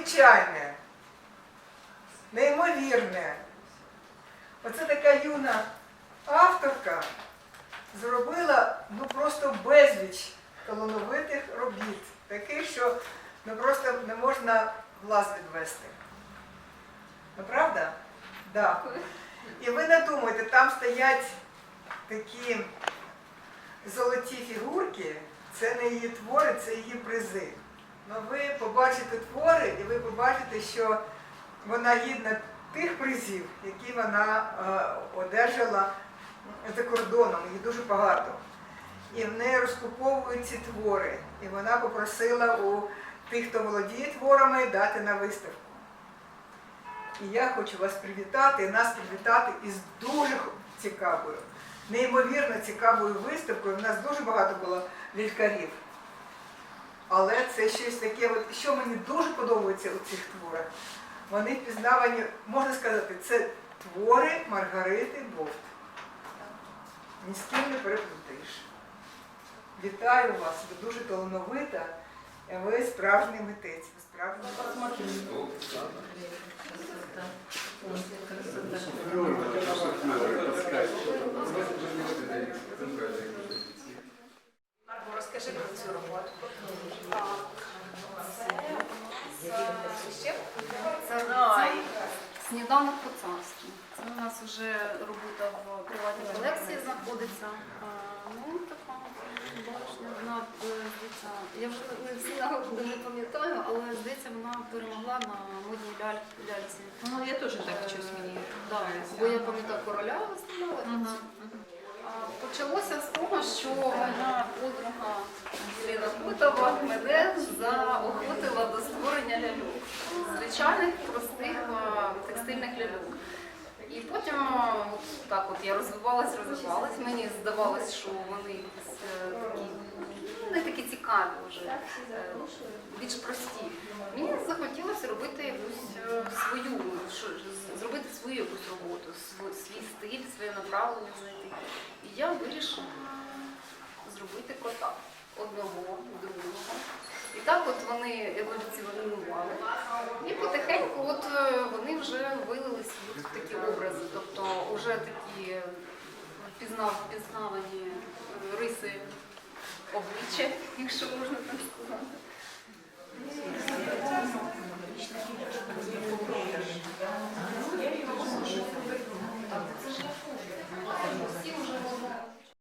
незвичайне, неймовірне. Оце така юна авторка зробила ну просто безліч талановитих робіт, таких, що ну просто не можна глаз відвести. Ну правда? Да. І ви не думайте, там стоять такі золоті фігурки, це не її твори, це її призи. Ну ви побачите твори і ви побачите, що вона гідна тих призів, які вона е, одержала за кордоном, їх дуже багато. І в неї розкуповують ці твори. І вона попросила у тих, хто володіє творами, дати на виставку. І я хочу вас привітати, і нас привітати із дуже цікавою, неймовірно цікавою виставкою. У нас дуже багато було лікарів. Але це щось таке, от, що мені дуже подобається у цих творах. Вони впізнавані, можна сказати, це твори Маргарити Бовт. Ні з ким не переплутаєш. Вітаю вас, ви дуже талановита, ви справжній митець, ви справжній. Марго, розкажи про цю роботу. Сніданок по-царськи. Це у нас вже робота в приватній колекції знаходиться. Ну, така вона е, здається, я вже не всі не пам'ятаю, але здається, вона перемогла на модній ляльці. Ну, я теж так щось мені. Да, бо я пам'ятаю короля виставляла. Почалося з того, що моя подруга Ліна Кутова мене заохотила до створення ляльок. Звичайних простих текстильних ляльок. І потім так от я розвивалась, розвивалась. Мені здавалось, що вони е, такі ну, не такі цікаві вже, е, більш прості. Мені захотілося робити якусь е, свою, зробити свою якусь роботу, свій стиль, своє направлення знайти. І я вирішила зробити кота одного, другого. І так от вони еволюціонували. І потихеньку от е, вони вже вилились в такі образи, тобто вже такі пізнав, пізнавані е, риси обличчя, якщо можна так сказати.